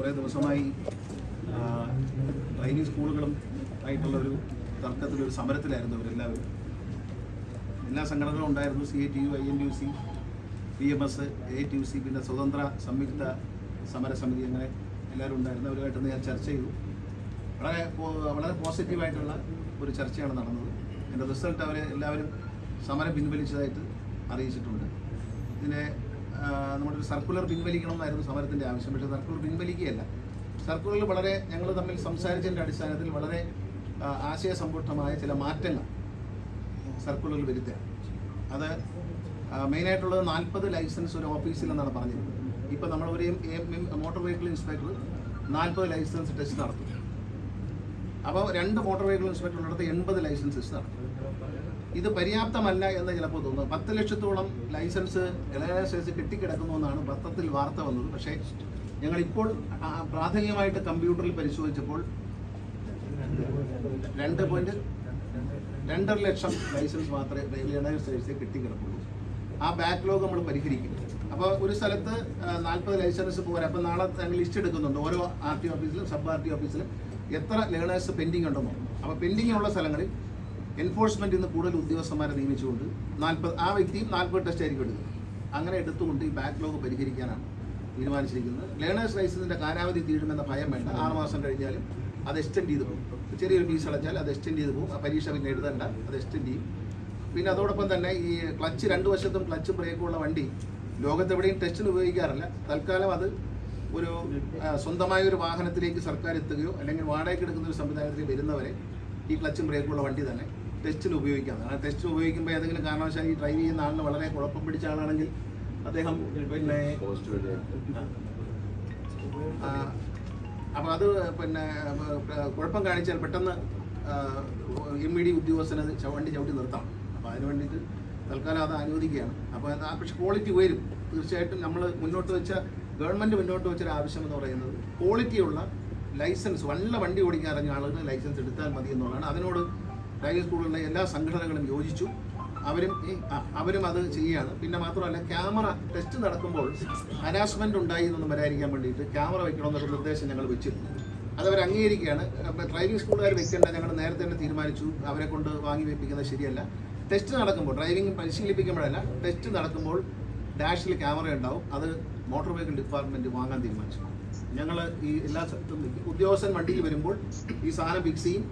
കുറേ ദിവസമായി ട്രെയിനിങ് സ്കൂളുകളും ആയിട്ടുള്ള ഒരു തർക്കത്തിലൊരു സമരത്തിലായിരുന്നു അവരെല്ലാവരും. എല്ലാ സംഘടനകളും ഉണ്ടായിരുന്നു C A T U I N T U C P M S A T U പിന്നെ സ്വതന്ത്ര സംയുക്ത സമരസമിതി അങ്ങനെ എല്ലാവരും ഉണ്ടായിരുന്നു. അവരുമായിട്ടൊന്ന് ഞാൻ ചർച്ച ചെയ്തു. വളരെ വളരെ പോസിറ്റീവായിട്ടുള്ള ഒരു ചർച്ചയാണ് നടന്നത്. എന്റെ റിസൾട്ട് അവരെ എല്ലാവരും സമരം പിൻവലിച്ചതായിട്ട് അറിയിച്ചിട്ടുണ്ട്. ഇതിനെ ഒരു സർക്കുലർ പിൻവലിക്കണം എന്നായിരുന്നു സമരത്തിന്റെ ആവശ്യം. പക്ഷേ സർക്കുലർ പിൻവലിക്കുകയല്ല. സർക്കുലറിൽ വളരെ ഞങ്ങൾ തമ്മിൽ സംസാരിച്ചതിന്റെ അടിസ്ഥാനത്തിൽ വളരെ ആശയസമ്പുഷ്ടമായ ചില മാറ്റങ്ങൾ സർക്കുലറിൽ വരുത്തുകയാണ്. അത് മെയിനായിട്ടുള്ളത് നാൽപ്പത് ലൈസൻസ് ഒരു ഓഫീസിൽ എന്നാണ് പറഞ്ഞിരുന്നത്. ഇപ്പോൾ നമ്മൾ ഒരു മോട്ടോർ വെഹിക്കിൾ ഇൻസ്പെക്ടർ നാൽപ്പത് ലൈസൻസ് ടെസ്റ്റ് നടത്തും. അപ്പോൾ രണ്ട് മോട്ടോർ വെഹിക്കിൾ ഇൻസ്പെക്ടറിനടുത്ത് എൺപത് ലൈസൻസ് ടെസ്റ്റ് നടത്തും. ഇത് പര്യാപ്തമല്ല എന്ന് ചിലപ്പോൾ തോന്നുന്നു. പത്ത് ലക്ഷത്തോളം ലൈസൻസ് ലൈസൻസ് കെട്ടിക്കിടക്കുന്നു എന്നാണ് പത്രത്തിൽ വാർത്ത വന്നത്. പക്ഷേ ഞങ്ങളിപ്പോൾ പ്രാഥമികമായിട്ട് കമ്പ്യൂട്ടറിൽ പരിശോധിച്ചപ്പോൾ രണ്ട് പോയിന്റ് രണ്ടര ലക്ഷം ലൈസൻസ് മാത്രമേ ലേണേഴ്സ് കിട്ടിക്കിടക്കുള്ളൂ. ആ ബാക്ക്ലോഗ് നമ്മൾ പരിഹരിക്കും. അപ്പോൾ ഒരു സ്ഥലത്ത് നാൽപ്പത് ലൈസൻസ് പോരാ. അപ്പോൾ നാളെ ഞങ്ങൾ ലിസ്റ്റ് എടുക്കുന്നുണ്ട്. ഓരോ ആർ ടി ഓഫീസിലും സബ് ആർ ടി ഓഫീസിലും എത്ര ലേണേഴ്സ് പെൻഡിങ് ഉണ്ടെന്നോ അപ്പോൾ പെൻഡിങ് ഉള്ള സ്ഥലങ്ങളിൽ എൻഫോഴ്സ്മെന്റിൽ ഇന്ന് കൂടുതൽ ഉദ്യോഗസ്ഥന്മാരെ നിയമിച്ചുകൊണ്ട് നാൽപ്പത് ആ വ്യക്തിയും നാൽപ്പത് ടെസ്റ്റ് ആയിരിക്കും എടുക്കുന്നത്. അങ്ങനെ എടുത്തുകൊണ്ട് ഈ ബാക്ക്ലോഗ് പരിഹരിക്കാനാണ് തീരുമാനിച്ചിരിക്കുന്നത്. ലേണേഴ്സ് ലൈസൻസിന്റെ കാലാവധി തീരുമെന്ന ഭയം വേണ്ട. ആറ് മാസം കഴിഞ്ഞാലും അത് എക്സ്റ്റെൻഡ് ചെയ്ത് പോകും. ചെറിയൊരു ഫീസ് അടച്ചാൽ അത് എക്സ്റ്റെൻഡ് ചെയ്ത് പോകും. ആ പരീക്ഷ പിന്നെ എഴുതണ്ട. അത് എക്സ്റ്റെൻഡ് ചെയ്യും. പിന്നെ അതോടൊപ്പം തന്നെ ഈ ക്ലച്ച് രണ്ട് വശത്തും ക്ലച്ച് ബ്രേക്കും ഉള്ള വണ്ടി ലോകത്തെവിടെയും ടെസ്റ്റിന് ഉപയോഗിക്കാറില്ല. തൽക്കാലം അത് ഒരു സ്വന്തമായ ഒരു വാഹനത്തിലേക്ക് സർക്കാർ എത്തുകയോ അല്ലെങ്കിൽ വാടകയ്ക്ക് എടുക്കുന്ന ഒരു സംവിധാനത്തിലേക്ക് വരുന്നവരെ ഈ ക്ലച്ചും ബ്രേക്കുള്ള വണ്ടി തന്നെ ടെസ്റ്റിന് ഉപയോഗിക്കാം കാരണം ടെസ്റ്റിന് ഉപയോഗിക്കുമ്പോൾ ഏതെങ്കിലും കാരണവശാൽ ഈ ഡ്രൈവ് ചെയ്യുന്ന ആളിന് വളരെ കുഴപ്പം പിടിച്ച ആളാണെങ്കിൽ അദ്ദേഹം പിന്നെ അപ്പോൾ അത് പിന്നെ കുഴപ്പം കാണിച്ചാൽ പെട്ടെന്ന് എം ഇ ഡി ഉദ്യോഗസ്ഥന് വണ്ടി ചവിട്ടി നിർത്താം. അപ്പോൾ അതിന് വേണ്ടിയിട്ട് തൽക്കാലം അത് അനുവദിക്കുകയാണ്. അപ്പോൾ ആ പക്ഷേ ക്വാളിറ്റി ഉയരും തീർച്ചയായിട്ടും നമ്മൾ മുന്നോട്ട് വെച്ച ഗവൺമെന്റ് മുന്നോട്ട് വെച്ചൊരു ആവശ്യം എന്ന് പറയുന്നത് ക്വാളിറ്റിയുള്ള ലൈസൻസ് വല്ല വണ്ടി ഓടിക്കാൻ അറിഞ്ഞ ആളുകൾ ലൈസൻസ് എടുത്താൽ മതി എന്നുള്ളതാണ്. അതിനോട് ഡ്രൈവിംഗ് സ്കൂളിലെ എല്ലാ സംഘടനകളും യോജിച്ചു. അവരും അവരും അത് ചെയ്യുകയാണ്. പിന്നെ മാത്രമല്ല ക്യാമറ ടെസ്റ്റ് നടക്കുമ്പോൾ ഹരാസ്മെന്റ് ഉണ്ടായി എന്നൊന്നും വരാതിരിക്കാൻ വേണ്ടിയിട്ട് ക്യാമറ വെക്കണമെന്നൊരു നിർദ്ദേശം ഞങ്ങൾ വെച്ചിരുന്നു. അതവർ അംഗീകരിക്കുകയാണ്. ഡ്രൈവിംഗ് സ്കൂളുകാർ വെക്കേണ്ട ഞങ്ങൾ നേരത്തെ തന്നെ തീരുമാനിച്ചു. അവരെ കൊണ്ട് വാങ്ങി വെപ്പിക്കുന്നത് ശരിയല്ല. ടെസ്റ്റ് നടക്കുമ്പോൾ ഡ്രൈവിംഗ് പരിശീലിപ്പിക്കുമ്പോഴല്ല ടെസ്റ്റ് നടക്കുമ്പോൾ ഡാഷിൽ ക്യാമറ ഉണ്ടാവും. അത് മോട്ടോർ വെഹിക്കിൾ ഡിപ്പാർട്ട്മെന്റ് വാങ്ങാൻ തീരുമാനിച്ചു. ഞങ്ങൾ ഈ എല്ലാ സ്ഥലത്തും ഉദ്യോഗസ്ഥൻ വണ്ടിയിൽ വരുമ്പോൾ ഈ സാധനം ഫിക്സ് ചെയ്യും.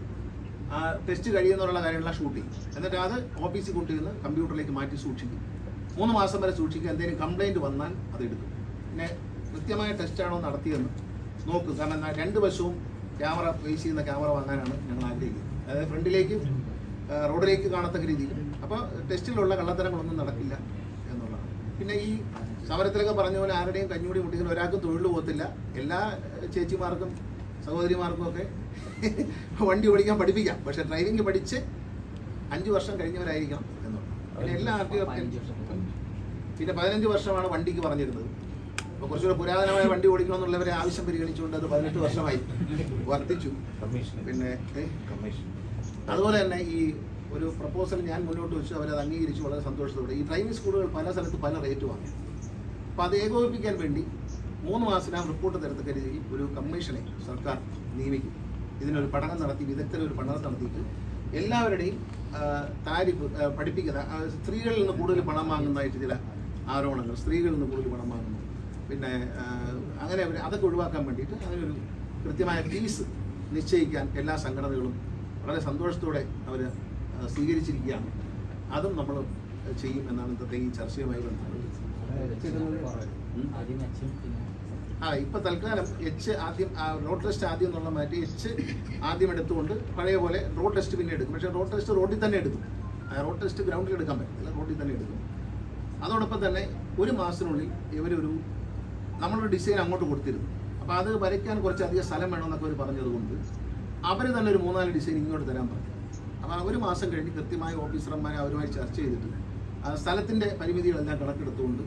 ടെസ്റ്റ് കഴിയുന്നുള്ള കാര്യങ്ങളെല്ലാം ഷൂട്ട് ചെയ്യും. എന്നിട്ട് അത് ഓഫീസിൽ കൊണ്ടുവന്ന് കമ്പ്യൂട്ടറിലേക്ക് മാറ്റി സൂക്ഷിക്കും. മൂന്ന് മാസം വരെ സൂക്ഷിക്കുക. എന്തെങ്കിലും കംപ്ലൈന്റ് വന്നാൽ അത് എടുക്കും. പിന്നെ കൃത്യമായ ടെസ്റ്റാണോ നടത്തിയെന്ന് നോക്കും. കാരണം രണ്ട് വശവും ക്യാമറ ഫേസ് ചെയ്യുന്ന ക്യാമറ വാങ്ങാനാണ് ഞങ്ങൾ ആഗ്രഹിക്കുന്നത്. അതായത് ഫ്രണ്ടിലേക്ക് റോഡിലേക്ക് കാണത്തക്ക രീതിയിൽ. അപ്പോൾ ടെസ്റ്റിലുള്ള കള്ളത്തരങ്ങളൊന്നും നടക്കില്ല എന്നുള്ളതാണ്. പിന്നെ ഈ സമരത്തിലൊക്കെ പറഞ്ഞ പോലെ ആരുടെയും കഞ്ഞൂടി മുട്ടിക്കുന്ന ഒരാൾക്കും തൊഴിൽ പോകത്തില്ല. എല്ലാ ചേച്ചിമാർക്കും സഹോദരിമാർക്കും ഒക്കെ വണ്ടി ഓടിക്കാൻ പഠിപ്പിക്കാം. പക്ഷെ ഡ്രൈവിംഗ് പഠിച്ച് അഞ്ച് വർഷം കഴിഞ്ഞവരായിരിക്കണം എന്നുള്ളത് പിന്നെ എല്ലാ ആർ ടി പിന്നെ പതിനഞ്ച് വർഷമാണ് വണ്ടിക്ക് പറഞ്ഞിരുന്നത്. അപ്പോൾ കുറച്ചുകൂടെ പുരാതനമായ വണ്ടി ഓടിക്കണമെന്നുള്ളവരെ ആവശ്യം പരിഗണിച്ചുകൊണ്ട് അത് പതിനെട്ട് വർഷമായി വർദ്ധിച്ചു. പിന്നെ? അതുപോലെ തന്നെ ഈ ഒരു പ്രപ്പോസൽ ഞാൻ മുന്നോട്ട് വെച്ചു അവരത് അംഗീകരിച്ചു വളരെ സന്തോഷത്തോടെ. ഈ ഡ്രൈവിംഗ് സ്കൂളുകൾ പല സ്ഥലത്ത് പല റേറ്റ് വാങ്ങി അപ്പോൾ അത് ഏകോപിപ്പിക്കാൻ വേണ്ടി മൂന്ന് മാസത്തിനകം റിപ്പോർട്ട് തരത്തക്ക രീതിയിൽ ഒരു കമ്മീഷനെ സർക്കാർ നിയമിക്കും. ഇതിനൊരു പഠനം നടത്തി വിദഗ്ധരൊരു പഠനം നടത്തിയിട്ട് എല്ലാവരുടെയും താരിഫ് പഠിപ്പിക്കുന്ന സ്ത്രീകളിൽ നിന്ന് കൂടുതൽ പണം വാങ്ങുന്നതായിട്ട് ചില ആരോപണങ്ങൾ സ്ത്രീകളിൽ നിന്ന് കൂടുതൽ പണം വാങ്ങുന്നു. പിന്നെ അങ്ങനെ അതൊക്കെ ഒഴിവാക്കാൻ വേണ്ടിയിട്ട് അങ്ങനെ ഒരു കൃത്യമായ ഫീസ് നിശ്ചയിക്കാൻ എല്ലാ സംഘടനകളും വളരെ സന്തോഷത്തോടെ അവർ സ്വീകരിച്ചിരിക്കുകയാണ്. അതും നമ്മൾ ചെയ്യും എന്നാണ് ഇന്നത്തെ ഈ ചർച്ചയുമായി ബന്ധപ്പെട്ട്. ആ ഇപ്പൊ തൽക്കാലം എച്ച് ആദ്യം റോഡ് ടെസ്റ്റ് ആദ്യം എന്നുള്ള മാറ്റി എച്ച് ആദ്യം എടുത്തുകൊണ്ട് പഴയ പോലെ റോഡ് ടെസ്റ്റ് പിന്നെ എടുക്കും. പക്ഷെ റോഡ് ടെസ്റ്റ് റോഡിൽ തന്നെ എടുക്കും. റോഡ് ടെസ്റ്റ് ഗ്രൗണ്ടിൽ എടുക്കാൻ പറ്റില്ല. റോഡിൽ തന്നെ എടുക്കും. അതോടൊപ്പം തന്നെ ഒരു മാസത്തിനുള്ളിൽ ഇവരൊരു നമ്മളൊരു ഡിസൈൻ അങ്ങോട്ട് കൊടുത്തിരുന്നു. അപ്പോൾ അത് വരയ്ക്കാൻ കുറച്ച് അധികം സ്ഥലം വേണമെന്നൊക്കെ അവർ പറഞ്ഞതുകൊണ്ട് അവർ തന്നെ ഒരു മൂന്നാൽ ഡിസൈൻ ഇങ്ങോട്ട് തരാൻ പറഞ്ഞു. അപ്പോൾ ഒരു മാസം കഴിഞ്ഞ് കൃത്യമായി ഓഫീസർമാരെ അവരുമായി ചർച്ച ചെയ്തിട്ട് സ്ഥലത്തിന്റെ പരിമിതികളെല്ലാം കണക്കെടുത്തുകൊണ്ട്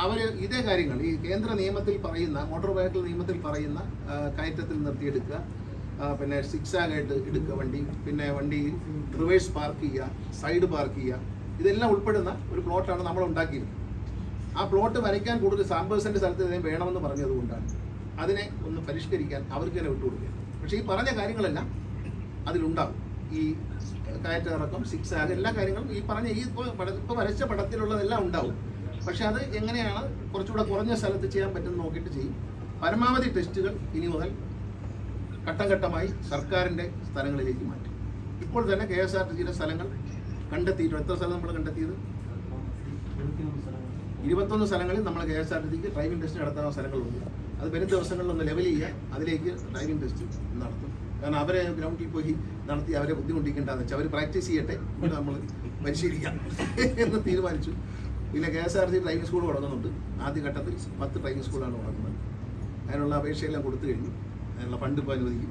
അവർ ഇതേ കാര്യങ്ങൾ ഈ കേന്ദ്ര നിയമത്തിൽ പറയുന്ന മോട്ടോർ വെഹിക്കിൾ നിയമത്തിൽ പറയുന്ന കയറ്റത്തിൽ നിർത്തിയെടുക്കുക പിന്നെ സിക്സ് ആയിട്ട് എടുക്കുക വണ്ടി പിന്നെ വണ്ടി റിവേഴ്സ് പാർക്ക് ചെയ്യുക സൈഡ് പാർക്ക് ചെയ്യുക ഇതെല്ലാം ഉൾപ്പെടുന്ന ഒരു പ്ലോട്ടാണ് നമ്മൾ ഉണ്ടാക്കിയിരുന്നത് ആ പ്ലോട്ട് വരയ്ക്കാൻ കൂടുതൽ സാമ്പേഴ്സിന്റെ സ്ഥലത്ത് ഇതിനെ വേണമെന്ന് പറഞ്ഞതുകൊണ്ടാണ് അതിനെ ഒന്ന് പരിഷ്കരിക്കാൻ അവർക്ക് തന്നെ വിട്ടുകൊടുക്കുക പക്ഷേ ഈ പറഞ്ഞ കാര്യങ്ങളെല്ലാം അതിലുണ്ടാകും ഈ കയറ്റിറക്കം സിക്സ് ആഗ് എല്ലാ കാര്യങ്ങളും ഈ പറഞ്ഞ ഈ ഇപ്പോൾ വരച്ച പടത്തിലുള്ളതെല്ലാം ഉണ്ടാവും. പക്ഷെ അത് എങ്ങനെയാണ് കുറച്ചുകൂടെ കുറഞ്ഞ സ്ഥലത്ത് ചെയ്യാൻ പറ്റുന്ന നോക്കിയിട്ട് ചെയ്യും. പരമാവധി ടെസ്റ്റുകൾ ഇനി മുതൽ ഘട്ടം ഘട്ടമായി സർക്കാരിന്റെ സ്ഥലങ്ങളിലേക്ക് മാറ്റും. ഇപ്പോൾ തന്നെ കെ എസ് ആർ ടി സിയുടെ സ്ഥലങ്ങൾ കണ്ടെത്തിയിട്ടുണ്ട്. എത്ര സ്ഥലം നമ്മൾ കണ്ടെത്തിയത്? ഇരുപത്തൊന്ന് സ്ഥലങ്ങളിൽ നമ്മൾ കെ എസ് ആർ ടി സിക്ക് ഡ്രൈവിംഗ് ടെസ്റ്റ് നടത്താവുന്ന സ്ഥലങ്ങളുണ്ട്. അത് വരും ദിവസങ്ങളിലൊന്ന് ലെവൽ ചെയ്യുക അതിലേക്ക് ഡ്രൈവിംഗ് ടെസ്റ്റ് നടത്തും. കാരണം അവരെ ഗ്രൗണ്ടിൽ പോയി നടത്തി അവരെ ബുദ്ധിമുട്ടിക്കേണ്ടതെന്ന് വെച്ചാൽ അവർ പ്രാക്ടീസ് ചെയ്യട്ടെ നമ്മൾ പരിശീലിക്കാം എന്ന് തീരുമാനിച്ചു. പിന്നെ K S R C driving school തുടങ്ങുന്നുണ്ട്. ആദ്യഘട്ടത്തിൽ പത്ത് ഡ്രൈവിംഗ് സ്കൂളാണ് തുടങ്ങുന്നത്. അതിനുള്ള അപേക്ഷയെല്ലാം കൊടുത്തു കഴിഞ്ഞു. അതിനുള്ള ഫണ്ട് ഇപ്പോൾ അനുവദിക്കും.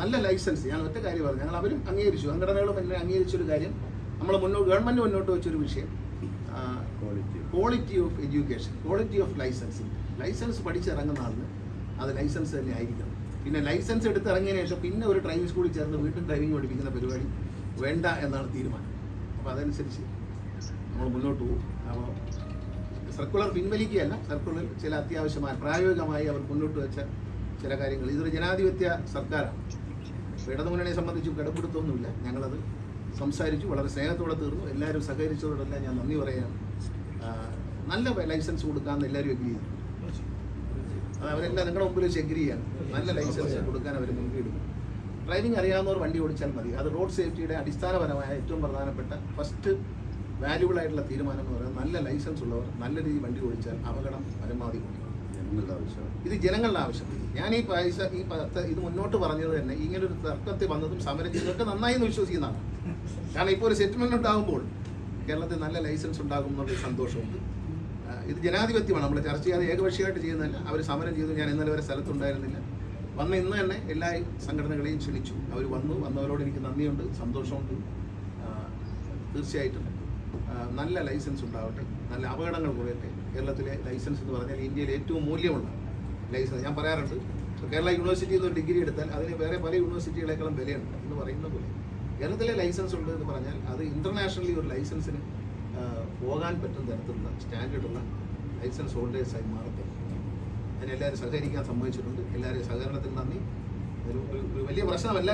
നല്ല ലൈസൻസ് ഞാൻ ഒറ്റ കാര്യം പറഞ്ഞു. ഞങ്ങൾ അവരും അംഗീകരിച്ചു. സംഘടനകളും എന്നെ അംഗീകരിച്ചൊരു കാര്യം. നമ്മൾ മുന്നോട്ട് ഗവൺമെന്റ് മുന്നോട്ട് വെച്ചൊരു വിഷയം. Quality of education quality of licensing licence പഠിച്ചിറങ്ങുന്ന ആളിന് അത് ലൈസൻസ് തന്നെ ആയിരിക്കണം. പിന്നെ ലൈസൻസ് എടുത്ത് ഇറങ്ങിയതിന് ശേഷം പിന്നെ ഒരു ഡ്രൈവിംഗ് സ്കൂളിൽ ചേർന്ന് വീണ്ടും ഡ്രൈവിംഗ് പഠിപ്പിക്കുന്ന പരിപാടി വേണ്ട എന്നാണ് തീരുമാനം. അപ്പോൾ അതനുസരിച്ച് നമ്മൾ മുന്നോട്ട് പോകും. അപ്പോൾ സർക്കുലർ പിൻവലിക്കുകയല്ല സർക്കുലർ ചില അത്യാവശ്യമായ പ്രായോഗികമായി അവർ മുന്നോട്ട് വെച്ച ചില കാര്യങ്ങൾ. ഇതൊരു ജനാധിപത്യ സർക്കാരാണ്. അപ്പോൾ ഇടതുമുന്നണിയെ സംബന്ധിച്ച് കിടപ്പെടുത്തൊന്നുമില്ല ഞങ്ങളത് സംസാരിച്ചു വളരെ സ്നേഹത്തോടെ തീർന്നു. എല്ലാവരും സഹകരിച്ചതോടെല്ലാം ഞാൻ നന്ദി പറയാം നല്ല ലൈസൻസ് കൊടുക്കാമെന്ന് എല്ലാവരും എഗ്രി ചെയ്തു. അവരെല്ലാം നിങ്ങളുടെ മുമ്പിൽ വെച്ച് എഗ്രി ചെയ്യാണ്. നല്ല ലൈസൻസ് കൊടുക്കാൻ അവർ മുൻകൈ എടുക്കും. ഡ്രൈവിംഗ് അറിയാവുന്നവർ വണ്ടി ഓടിച്ചാൽ മതി. അത് റോഡ് സേഫ്റ്റിയുടെ അടിസ്ഥാനപരമായ ഏറ്റവും പ്രധാനപ്പെട്ട ഫസ്റ്റ് വാല്യുബിൾ ആയിട്ടുള്ള തീരുമാനം എന്ന് പറയുന്നത് നല്ല ലൈസൻസ് ഉള്ളവർ നല്ല രീതിയിൽ വണ്ടി ഓടിച്ചാൽ അപകടം പരമാവധി കുറയും. ജനങ്ങളുടെ ആവശ്യം. ഇത് ജനങ്ങളുടെ ആവശ്യം. ഞാൻ ഈ പൈസ ഈ പത്ത് ഇത് മുന്നോട്ട് പറഞ്ഞത് തന്നെ ഇങ്ങനൊരു തർക്കത്തിൽ വന്നതും സമരം ചെയ്തതൊക്കെ നന്നായി എന്ന് വിശ്വസിക്കുന്നതാണ്. കാരണം ഇപ്പോൾ ഒരു സെറ്റിൽമെന്റ് ഉണ്ടാകുമ്പോൾ കേരളത്തിൽ നല്ല ലൈസൻസ് ഉണ്ടാകും എന്നുള്ളൊരു സന്തോഷമുണ്ട്. ഇത് ജനാധിപത്യമാണ്. നമ്മൾ ചർച്ച ചെയ്യാതെ ഏകപക്ഷീയമായിട്ട് ചെയ്യുന്നതല്ല. അവർ സമരം ചെയ്തു. ഞാൻ ഇന്നലെ വരെ സ്ഥലത്തുണ്ടായിരുന്നില്ല. വന്ന ഇന്ന് തന്നെ എല്ലാ സംഘടനകളെയും ക്ഷണിച്ചു. അവർ വന്നു. വന്നവരോട് എനിക്ക് നന്ദിയുണ്ട് സന്തോഷമുണ്ട്. തീർച്ചയായിട്ടും. നല്ല ലൈസൻസ് ഉണ്ടാവട്ടെ. നല്ല അപകടങ്ങൾ കുറയട്ടെ. കേരളത്തിലെ ലൈസൻസ് എന്ന് പറഞ്ഞാൽ ഇന്ത്യയിൽ ഏറ്റവും മൂല്യമുള്ള ലൈസൻസ്. ഞാൻ പറയാറുണ്ട് കേരള യൂണിവേഴ്സിറ്റിയിൽ നിന്ന് ഒരു ഡിഗ്രി എടുത്താൽ അതിന് വേറെ പല യൂണിവേഴ്സിറ്റികളെക്കാളും വിലയുണ്ട് എന്ന് പറയുന്ന പോലെ. കേരളത്തിലെ ലൈസൻസ് ഉണ്ട് എന്ന് പറഞ്ഞാൽ അത് ഇന്റർനാഷണലി ഒരു ലൈസൻസിന് പോകാൻ പറ്റുന്ന തരത്തിലുള്ള സ്റ്റാൻഡേർഡുള്ള ലൈസൻസ് ഹോൾഡേഴ്സായി മാറട്ടെ. അതിനെല്ലാവരും സഹകരിക്കാൻ സമ്മതിച്ചിട്ടുണ്ട്. എല്ലാവരെയും സഹകരണത്തിന് നന്ദി. ഒരു വലിയ പ്രശ്നമല്ല.